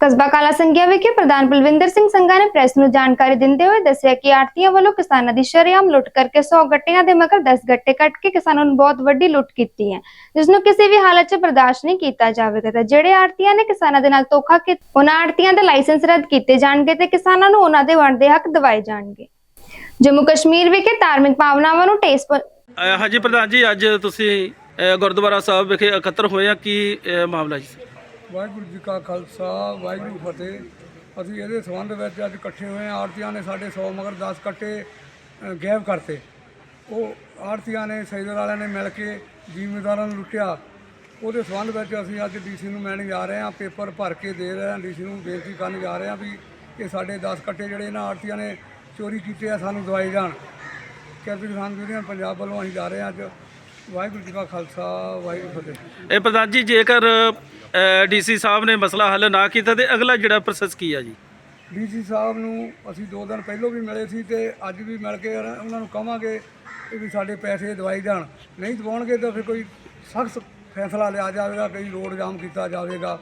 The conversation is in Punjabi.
ਕਸਬਾ ਕਾਲਾ ਸੰਘਿਆ ਵਿਖੇ ਪ੍ਰਧਾਨ ਬਲਵਿੰਦਰ ਸਿੰਘ ਸੰਘਾ ਨੇ ਪ੍ਰੈਸ ਨੂੰ ਜਾਣਕਾਰੀ ਦਿੰਦੇ ਹੋਏ ਦੱਸਿਆ ਕਿ ਆੜਤੀਆਂ ਵੱਲੋਂ ਕਿਸਾਨਾਂ ਦੀ ਸ਼ਰੇਆਮ ਲੁੱਟ ਕਰਕੇ 100 ਗੱਟਿਆਂ ਦੇ ਮਗਰ 10 ਗੱਟੇ ਕੱਟ ਕੇ ਕਿਸਾਨਾਂ ਨੂੰ ਬਹੁਤ ਵੱਡੀ ਲੁੱਟ ਕੀਤੀ ਹੈ। ਜਿਸ ਨੂੰ ਕਿਸੇ ਵੀ ਹਾਲਤ 'ਚ ਬਰਦਾਸ਼ਤ ਨਹੀਂ ਕੀਤਾ ਜਾਵੇਗਾ। ਤੇ ਜਿਹੜੇ ਆੜਤੀਆਂ ਨੇ ਕਿਸਾਨਾਂ ਦੇ ਨਾਲ ਧੋਖਾ ਕੀਤਾ, ਉਹਨਾਂ ਆੜਤੀਆਂ ਦੇ ਲਾਇਸੈਂਸ ਰੱਦ ਕੀਤੇ ਜਾਣਗੇ ਤੇ ਕਿਸਾਨਾਂ ਨੂੰ ਉਹਨਾਂ ਦੇ ਵੰਡ ਦੇ ਹੱਕ ਦਿਵਾਏ ਜਾਣਗੇ। ਜੰਮੂ ਕਸ਼ਮੀਰ ਵਿਖੇ ਧਾਰਮਿਕ ਭਾਵਨਾਵਾਂ ਨੂੰ ਠੇਸ ਹਾਂਜੀ ਪ੍ਰਧਾਨ ਜੀ, ਅੱਜ ਤੁਸੀਂ ਗੁਰਦੁਆਰਾ ਸਾਹਿਬ ਵਿਖੇ ਇਕੱਤਰ ਹੋਏ ਆ। ਕੀ ਮਾਮਲਾ ਜੀ? ਵਾਹਿਗੁਰੂ ਜੀ ਕਾ ਖਾਲਸਾ ਵਾਹਿਗੁਰੂ ਫਤਿਹ। ਅਸੀਂ ਇਹਦੇ ਸੰਬੰਧ ਵਿੱਚ ਅੱਜ ਇਕੱਠੇ ਹੋਏ ਹਾਂ। ਆੜਤੀਆਂ ਨੇ ਸਾਡੇ 100 ਮਗਰ 10 ਕੱਟੇ ਅ, ਗਾਇਬ ਕਰਤੇ। ਉਹ ਆੜਤੀਆਂ ਨੇ ਸੈਦਰ ਵਾਲਿਆਂ ਨੇ ਮਿਲ ਕੇ ਜ਼ਿਮੀਂਦਾਰਾਂ ਨੂੰ ਲੁੱਟਿਆ। ਉਹਦੇ ਸੰਬੰਧ ਵਿੱਚ ਅਸੀਂ ਅੱਜ ਡੀਸੀ ਨੂੰ ਮਿਲਣ ਜਾ ਰਹੇ ਹਾਂ। ਪੇਪਰ ਭਰ ਕੇ ਦੇ ਰਹੇ ਹਾਂ। ਡੀਸੀ ਨੂੰ ਬੇਨਤੀ ਕਰਨ ਜਾ ਰਹੇ ਹਾਂ ਵੀ ਇਹ ਸਾਡੇ 10 ਕੱਟੇ ਜਿਹੜੇ ਇਹਨਾਂ ਆੜਤੀਆਂ ਨੇ ਚੋਰੀ ਕੀਤੇ ਆ ਸਾਨੂੰ ਦਵਾਈ ਜਾਣ। ਕੈਪਟਨ ਕਿਸਾਨ ਯੂਨੀਅਨ ਪੰਜਾਬ ਵੱਲੋਂ ਅਸੀਂ ਜਾ ਰਹੇ ਹਾਂ ਅੱਜ। ਵਾਹਿਗੁਰੂ ਜੀ ਕਾ ਖਾਲਸਾ ਵਾਹਿਗੁਰੂ ਫਤਿਹ। ਇਹ ਪ੍ਰਧਾਨ ਜੀ ਜੇਕਰ ਡੀਸੀ ਸਾਹਿਬ ਨੇ ਮਸਲਾ ਹੱਲ ਨਾ ਕੀਤਾ ਤੇ ਅਗਲਾ ਜਿਹੜਾ ਪ੍ਰੋਸੈਸ ਕੀ ਆ ਜੀ? ਡੀਸੀ ਸਾਹਿਬ ਨੂੰ ਅਸੀਂ ਦੋ ਦਿਨ ਪਹਿਲਾਂ ਵੀ ਮਿਲੇ ਸੀ ਤੇ ਅੱਜ ਵੀ ਮਿਲ ਕੇ ਉਹਨਾਂ ਨੂੰ ਕਹਾਂਗੇ ਕਿ ਵੀ ਸਾਡੇ ਪੈਸੇ ਦਵਾਈ ਜਾਣ ਨਹੀਂ ਦਵਾਉਣਗੇ ਤਾਂ ਫਿਰ ਕੋਈ ਸਖਤ ਫੈਸਲਾ ਲਿਆ ਜਾਵੇਗਾ, ਕਈ ਰੋਡ ਜਾਮ ਕੀਤਾ ਜਾਵੇਗਾ।